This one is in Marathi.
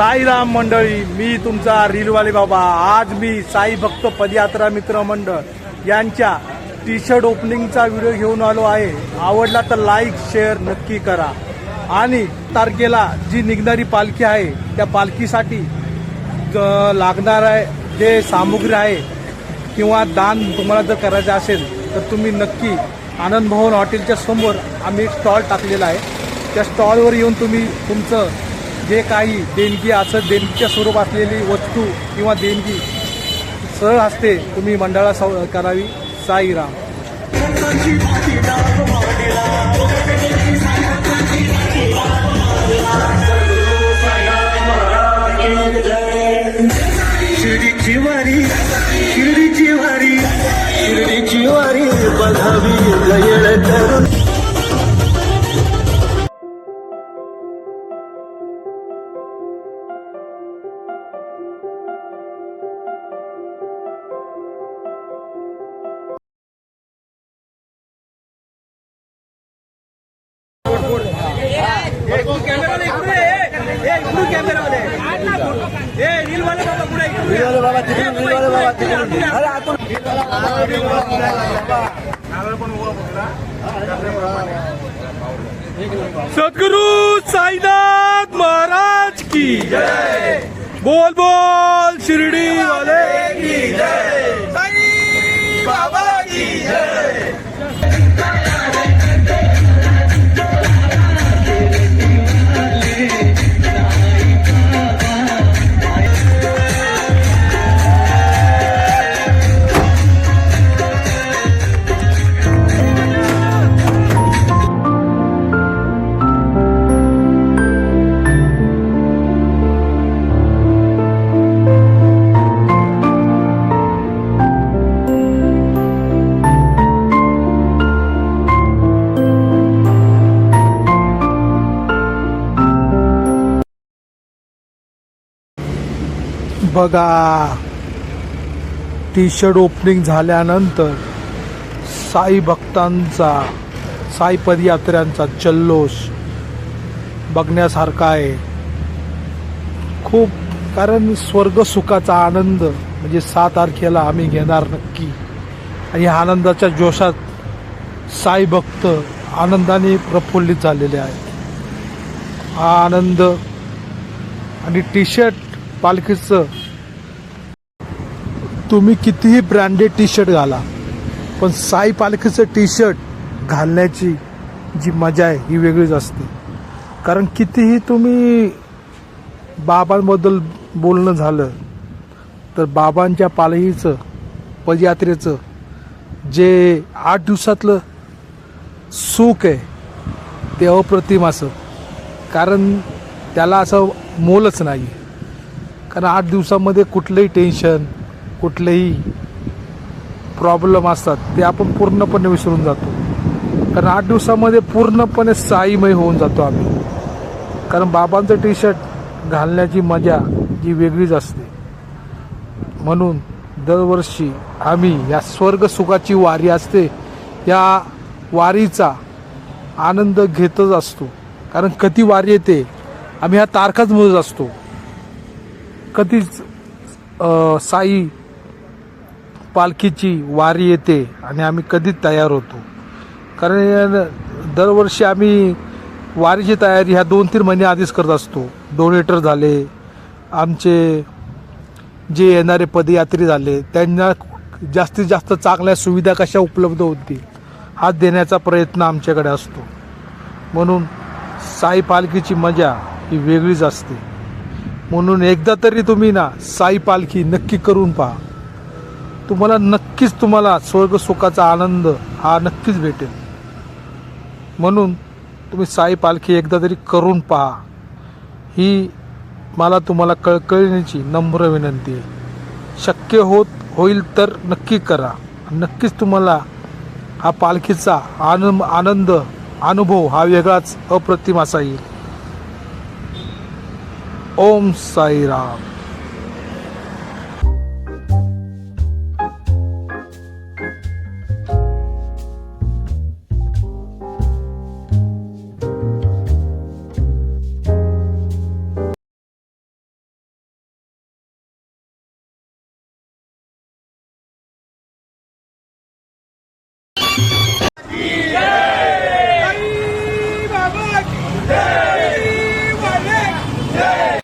साईराम मंडळी मी तुमचा रीलवाले बाबा. आज मी साई भक्त पदयात्रा मित्र मंडळ यांच्या टी शर्ट ओपनिंगचा व्हिडिओ घेऊन आलो आहे. आवडला तर लाईक शेअर नक्की करा. आणि तारखेला जी निघणारी पालखी आहे त्या पालखीसाठी लागणार आहे जे सामुग्री आहे किंवा दान तुम्हाला जर करायचं असेल तर तुम्ही नक्की आनंद भवन हॉटेलच्या समोर आम्ही एक स्टॉल टाकलेला आहे. त्या स्टॉलवर येऊन तुम्ही तुमचं जे काही देणगी असं देणगीच्या स्वरूप असलेली वस्तू किंवा देणगी सरळ हस्ते तुम्ही मंडळा सौ करावी. साईराम शिर्डीची वारी शिर्डीची वारी शिर्डीची वारी बघावी गयळ करून सद्गुरु साईनाथ महाराज की जय। बोल बोल शिरडी वाले की जय। साई बाबा की जय। बघा. टी शर्ट ओपनिंग झाल्यानंतर साई भक्तांचा साई पदयात्र्यांचा जल्लोष बघण्यासारखा आहे. खूप कारण स्वर्ग सुखाचा आनंद म्हणजे सात तारखेला आम्ही घेणार नक्की. आणि ह्या आनंदाच्या जोशात साई भक्त आनंदाने प्रफुल्लित झालेले आहेत. हा आनंद आणि टी शर्ट पालखीचं तुम्ही कितीही ब्रँडेड टी शर्ट घाला पण साई पालखीचं टी शर्ट घालण्याची जी मजा आहे ही वेगळीच असते. कारण कितीही तुम्ही बाबांबद्दल बोलणं झालं तर बाबांच्या पालखीचं पदयात्रेचं जे आठ दिवसातलं सुख आहे ते अप्रतिम असं. कारण त्याला असं मोलच नाही कारण आठ दिवसामध्ये कुठलंही टेन्शन कुठलेही प्रॉब्लेम असतात ते आपण पूर्णपणे विसरून जातो. कारण आठ दिवसामध्ये पूर्णपणे साईमय होऊन जातो आम्ही. कारण बाबांचं टी शर्ट घालण्याची मजा जी वेगळीच असते. म्हणून दरवर्षी आम्ही या स्वर्ग सुखाची वारी असते या वारीचा आनंद घेतच असतो. कारण कधी वारी येते आम्ही ह्या तारखाच मोजत असतो. कधीच साई पालखीची वारी येते आणि आम्ही कधीच तयार होतो. कारण दरवर्षी आम्ही वारीची तयारी ह्या दोन तीन महिने आधीच करत असतो. डोनेटर झाले आमचे जे येणारे पदयात्री झाले त्यांना जास्तीत जास्त चांगल्या सुविधा कशा उपलब्ध होतील हा देण्याचा प्रयत्न आमच्याकडे असतो. म्हणून साई पालखीची मजा ही वेगळीच असते. म्हणून एकदा तरी तुम्ही ना साई पालखी नक्की करून पहा. तुम्हाला नक्कीच तुम्हाला स्वर्ग सुखाचा आनंद हा नक्कीच भेटेल. म्हणून तुम्ही साई पालखी एकदा तरी करून पहा. ही मला तुम्हाला कळकळण्याची नम्र विनंती आहे. शक्य होत होईल तर नक्की करा. नक्कीच तुम्हाला हा पालखीचा आनंद आनंद अनुभव हा वेगळाच अप्रतिम असा येईल. ओम साईराम.